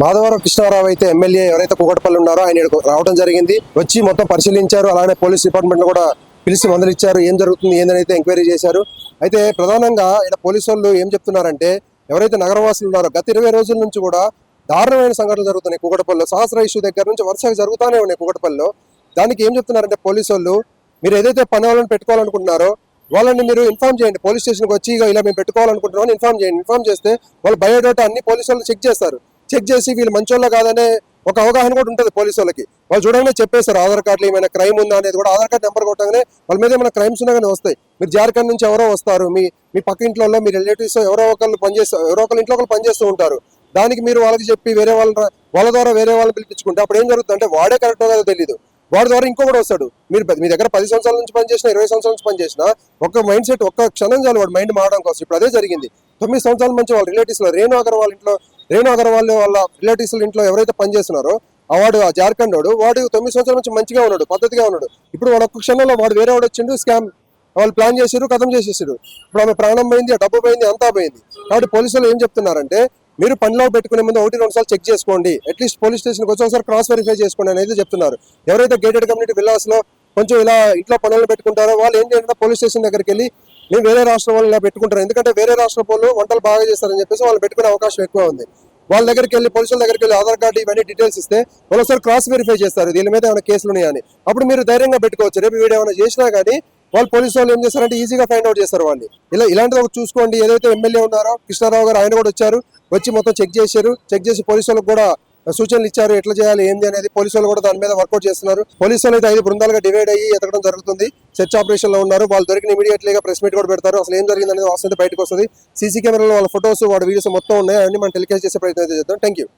మాధవరావు కృష్ణారావు అయితే ఎమ్మెల్యే ఎవరైతే కుకటపల్లి ఉన్నారో ఆయన రావడం జరిగింది. వచ్చి మొత్తం పరిశీలించారు. అలానే పోలీస్ డిపార్ట్మెంట్ కూడా పిలిచి మందలిచ్చారు ఏం జరుగుతుంది ఏందని అయితే ఎంక్వైరీ చేశారు. అయితే ప్రధానంగా ఇక్కడ పోలీసు వాళ్ళు ఏం చెప్తున్నారంటే ఎవరైతే నగరవాసులు ఉన్నారో గత ఇరవై రోజుల నుంచి కూడా దారుణమైన సంఘటనలు జరుగుతున్నాయి కూకటపల్లిలో. సహస్ర ఇష్యూ దగ్గర నుంచి వరుసగా జరుగుతూనే ఉన్నాయి కూకటపల్లిలో. దానికి ఏం చెప్తున్నారంటే పోలీసు వాళ్ళు మీరు ఏదైతే పని వాళ్ళని పెట్టుకోవాలనుకుంటున్నారో వాళ్ళని మీరు ఇన్ఫార్మ్ చేయండి. పోలీస్ స్టేషన్కి వచ్చి ఇక ఇలా మేము పెట్టుకోవాలనుకుంటున్నాం ఇన్ఫార్మ్ చేయండి. ఇన్ఫార్మ్ చేస్తే వాళ్ళు బయోడేటా అన్ని పోలీసు వాళ్ళు చెక్ చేస్తారు. చెక్ చేసి వీళ్ళు మంచోళ్ళ కాదనే ఒక అవగాహన కూడా ఉంటుంది పోలీసు వాళ్ళకి. వాళ్ళు చూడగానే చెప్పేస్తారు ఆధార్ కార్డులో ఏమైనా క్రైమ్ ఉందా అనేది కూడా. ఆధార్ కార్డు నెంబర్ కొట్టగానే వాళ్ళ మీద ఏమైనా క్రైమ్స్ ఉన్నా వస్తాయి. మీరు జార్ఖండ్ నుంచి ఎవరో వస్తారు మీ మీ పక్క ఇంట్లో మీ రిలేటివ్స్ ఎవరో ఒకళ్ళు పనిచేస్తారు ఎవరో ఒకళ్ళు ఇంట్లో ఒకళ్ళు పనిచేస్తూ ఉంటారు. దానికి మీరు వాళ్ళకి చెప్పి వేరే వాళ్ళ వాళ్ళ ద్వారా వేరే వాళ్ళని పిలిపించుకుంటే అప్పుడు ఏం జరుగుతుంది అంటే వాడే కరెక్ట్ కాదో తెలియదు వాడి ద్వారా ఇంకొకటి వస్తాడు. మీరు మీ దగ్గర పది సంవత్సరాల నుంచి పనిచేసిన ఇరవై సంవత్సరాల నుంచి పనిచేసిన ఒక మైండ్ సెట్ ఒక్క క్షణం చాలు వాడు మైండ్ మారడం కోసం. ఇప్పుడు అదే జరిగింది. తొమ్మిది సంవత్సరాల నుంచి వాళ్ళ రిలేటివ్స్లో రేణు అగర్వాల్ ఇంట్లో రేణు అగర్వాల్ వాళ్ళ రిలేటివ్స్ ఇంట్లో ఎవరైతే పనిచేస్తున్నారో ఆ వాడు ఆ జార్ఖండ్ వాడు వాడు తొమ్మిది సంవత్సరాల నుంచి మంచిగా ఉన్నాడు పద్ధతిగా ఉన్నాడు. ఇప్పుడు వాడు ఒక్క క్షణంలో వాడు వేరే వాడు వచ్చిండు స్కామ్ వాళ్ళు ప్లాన్ చేసారు కథం చేసేసారు ఇప్పుడు ఆమె ప్రాణం పోయింది ఆ డబ్బు పోయింది అంతా పోయింది. కాబట్టి పోలీసులు ఏం చెప్తున్నారంటే మీరు పనిలో పెట్టుకునే ముందు ఒకటి రెండు సార్లు చెక్ చేసుకోండి. అట్లీస్ట్ పోలీస్ స్టేషన్కి వచ్చి ఒకసారి క్రాస్ వెరిఫై చేసుకోండి అనేది చెప్తున్నారు. ఎవరైతే గేటెడ్ కమ్యూనిటీ విల్లాస్లో కొంచెం ఇలా ఇంట్లో పనులు పెట్టుకుంటారో వాళ్ళు ఏం చేయాలంటే పోలీస్ స్టేషన్ దగ్గరికి వెళ్ళి మేము వేరే రాష్ట్రం వాళ్ళు ఇలా పెట్టుకుంటారు. ఎందుకంటే వేరే రాష్ట్ర వాళ్ళు వంటలు బాగా చేస్తారని చెప్పేసి వాళ్ళు పెట్టుకునే అవకాశం ఎక్కువ ఉంది. వాళ్ళ దగ్గరికి వెళ్ళి పోలీసుల దగ్గరికి వెళ్ళి ఆధార్ కార్డు ఇవన్నీ డీటెయిల్స్ ఇస్తే వాళ్ళు ఒకసారి క్రాస్ వెరిఫై చేస్తారు. దీని మీద ఏమైనా కేసులు ఉన్నాయని అప్పుడు మీరు ధైర్యంగా పెట్టుకోవచ్చు. రేపు వీడియో ఏమైనా చేసినా కానీ వాళ్ళు పోలీసు వాళ్ళు ఏం చేస్తారంటే ఈజీగా ఫైండ్ అవుట్ చేస్తారు వాళ్ళు ఇలా ఇలాంటిది ఒకటి చూసుకోండి. ఏదైతే ఎమ్మెల్యే ఉన్నారో కృష్ణారావు గారు ఆయన కూడా వచ్చారు. వచ్చి మొత్తం చెక్ చేశారు. చెక్ చేసి పోలీసు వాళ్ళకి కూడా సూచనలు ఇచ్చారు ఎట్లా చేయాలి ఏంది అనేది పోలీసు వాళ్ళు కూడా దాని మీద వర్కౌట్ చేస్తున్నారు. పోలీసు వాళ్ళు అయితే ఐదు బృందాలుగా డివైడ్ అయ్యి ఎతకడం జరుగుతుంది. సెర్చ్ ఆపరేషన్లో ఉన్నారు. వాళ్ళు దొరికిన ఇమీడియట్లీగా ప్రెస్ మీట్ కూడా పెడతారు. అసలు ఏం జరిగింది అనేది వాస్తవం బయటకు వస్తుంది. సీసీ కెమెరాలో వాళ్ళ ఫొటోస్ వాళ్ళ వీడియోస్ మొత్తం ఉన్నాయి. అన్ని మనం టెలికాస్ట్ చేసే ప్రయత్నం అయితే చేద్దాం. Thank you